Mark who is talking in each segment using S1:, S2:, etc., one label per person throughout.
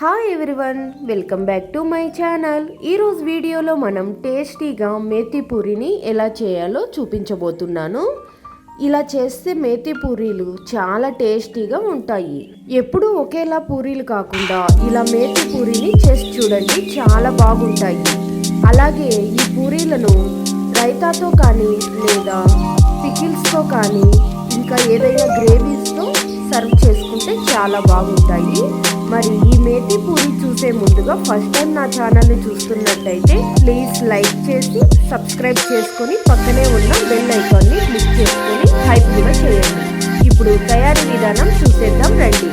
S1: Hi everyone welcome back to my channel ఈరోజు వీడియోలో మనం టేస్టీగా మేతి పూరిని ఎలా చేయాలో చూపించబోతున్నాను. ఇలా చేస్తే మేతి పూరీలు చాలా టేస్టీగా ఉంటాయి. ఎప్పుడూ ఒకేలా పూరీలు కాకుండా ఇలా మేతి పూరీని చేసి చూడండి చాలా బాగుంటాయి. అలాగే ఈ పూరీలను రైతాతో కానీ లేదా పికిల్స్తో కానీ ఇంకా ఏదైనా గ్రేవీస్తో సర్వ్ చేసుకుంటే చాలా బాగుంటాయి. మరి ఈ మేతి పూరి చూసే ముందుగా ఫస్ట్ టైం నా ఛానల్ని చూస్తున్నట్టయితే ప్లీజ్ లైక్ చేసి సబ్స్క్రైబ్ చేసుకొని పక్కనే ఉన్న బెల్ ఐకాన్ని క్లిక్ చేసుకొని హైప్ కూడా చేయండి. ఇప్పుడు తయారీ విధానం చూసేద్దాం రండి.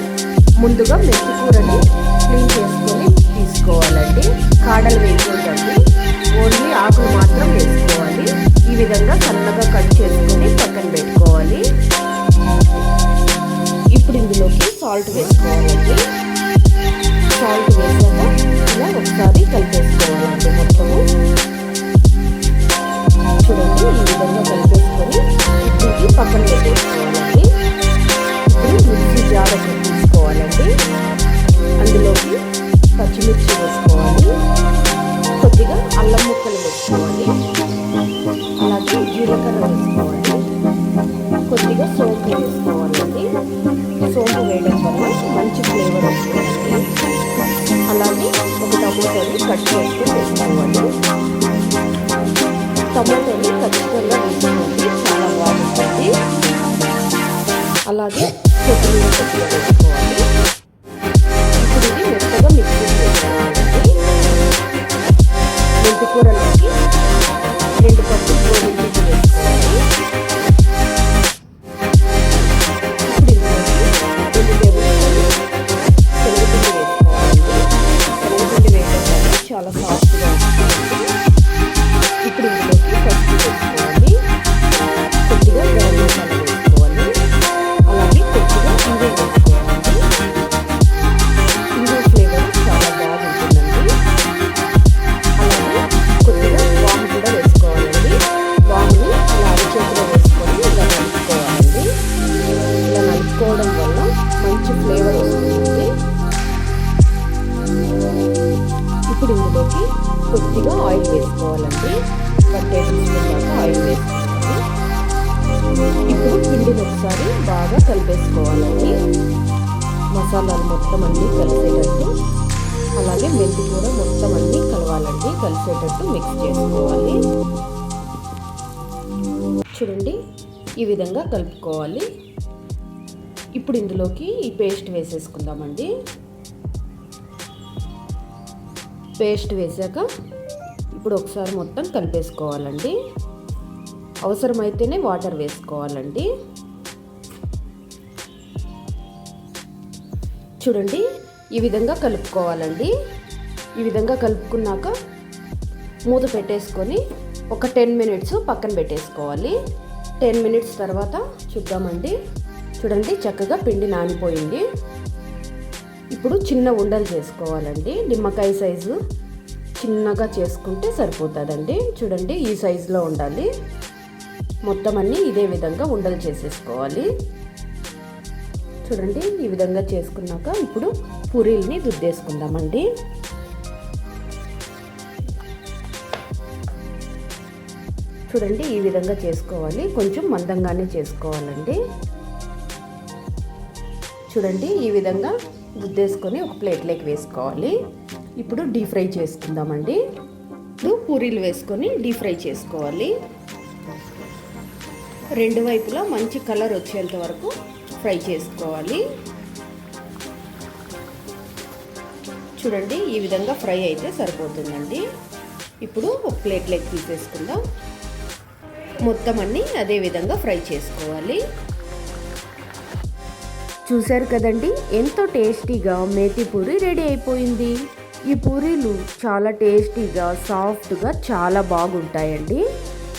S1: ముందుగా మెత్తి కూరని క్లీన్ చేసుకొని తీసుకోవాలండి. కాడలు వేయకూడదండి ఓన్లీ ఆకులు మాత్రం వేసుకోవాలి. ఈ విధంగా సన్నగా కట్ చేసుకొని పక్కన పెట్టుకోవాలి. ఇప్పుడు ఇందులోకి సాల్ట్ వేసుకోవాలండి. పక్కన పెట్టేసుకోవాలండి ఇప్పుడు మిక్సీ జార్ తీసుకోవాలండి అందులోకి పచ్చిమిర్చి వేసుకోవాలి. కొద్దిగా అల్లం ముక్కలు వేసుకోవాలి. అలాగే జీలకర్ర వేసుకోవాలి. కొద్దిగా సోంపు వేసుకోవాలండి. సోంపు వేయడం వల్ల మంచి ఫ్లేవర్ వస్తుంది. అలాగే ఒక టమోటాని కట్ చేసుకుని వేసుకోవాలి. వల్ల చాలా సాఫ్ట్గా ఉంటుంది ఇప్పుడు ఇందులోకి కొద్దిగా ఆయిల్ వేసుకోవాలండి. వన్ టేబుల్ స్పూన్ దాకా ఆయిల్ వేసుకోవాలి. ఇప్పుడు పిండిని ఒకసారి బాగా కలిపేసుకోవాలండి. మసాలాలు మొత్తం అన్నీ కలిసేటట్టు అలాగే మెంతి కూర మొత్తం అన్నీ కలవాలండి. కలిసేటట్టు మిక్స్ చేసుకోవాలి. చూడండి ఈ విధంగా కలుపుకోవాలి. ఇప్పుడు ఇందులోకి ఈ పేస్ట్ వేసేసుకుందామండి. పేస్ట్ వేసాక ఇప్పుడు ఒకసారి మొత్తం కలిపేసుకోవాలండి. అవసరమైతేనే వాటర్ వేసుకోవాలండి. చూడండి ఈ విధంగా కలుపుకోవాలండి. ఈ విధంగా కలుపుకున్నాక మూత పెట్టేసుకొని ఒక టెన్ మినిట్స్ పక్కన పెట్టేసుకోవాలి. టెన్ మినిట్స్ తర్వాత చూద్దామండి. చూడండి చక్కగా పిండి నానిపోయింది. ఇప్పుడు చిన్న ఉండలు చేసుకోవాలండి. నిమ్మకాయ సైజు చిన్నగా చేసుకుంటే సరిపోతుందండి. చూడండి ఈ సైజులో ఉండాలి. మొత్తం అన్నీ ఇదే విధంగా ఉండలు చేసేసుకోవాలి. చూడండి ఈ విధంగా చేసుకున్నాక ఇప్పుడు పూరీల్ని దుద్దేసుకుందామండి చూడండి ఈ విధంగా చేసుకోవాలి. కొంచెం మందంగానే చేసుకోవాలండి. చూడండి ఈ విధంగా గుద్దేసుకొని ఒక ప్లేట్లోకి వేసుకోవాలి. ఇప్పుడు డీప్ ఫ్రై చేసుకుందామండి. ఇప్పుడు పూరీలు వేసుకొని డీప్ ఫ్రై చేసుకోవాలి. రెండు వైపులా మంచి కలర్ వచ్చేంత వరకు ఫ్రై చేసుకోవాలి. చూడండి ఈ విధంగా ఫ్రై అయితే సరిపోతుందండి. ఇప్పుడు ఒక ప్లేట్లోకి తీసేసుకుందాం. మొత్తం అన్నీ అదే విధంగా ఫ్రై చేసుకోవాలి. చూశారు కదండి ఎంతో టేస్టీగా మేతి పూరి రెడీ అయిపోయింది. ఈ పూరీలు చాలా టేస్టీగా సాఫ్ట్గా చాలా బాగుంటాయండి.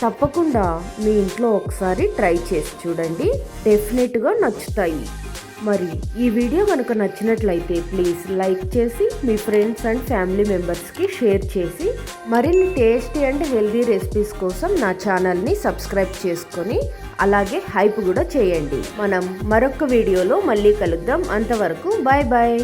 S1: తప్పకుండా మీ ఇంట్లో ఒకసారి ట్రై చేసి చూడండి డెఫినెట్గా నచ్చుతాయి. మరి ఈ వీడియో కనుక నచ్చినట్లయితే ప్లీజ్ లైక్ చేసి మీ ఫ్రెండ్స్ అండ్ ఫ్యామిలీ మెంబర్స్కి షేర్ చేసి మరిన్ని టేస్టీ అండ్ హెల్దీ రెసిపీస్ కోసం నా ఛానల్ని సబ్స్క్రైబ్ చేసుకొని అలాగే హైప్ కూడా చేయండి. మనం మరొక వీడియోలో మళ్ళీ కలుద్దాం. అంతవరకు బాయ్ బాయ్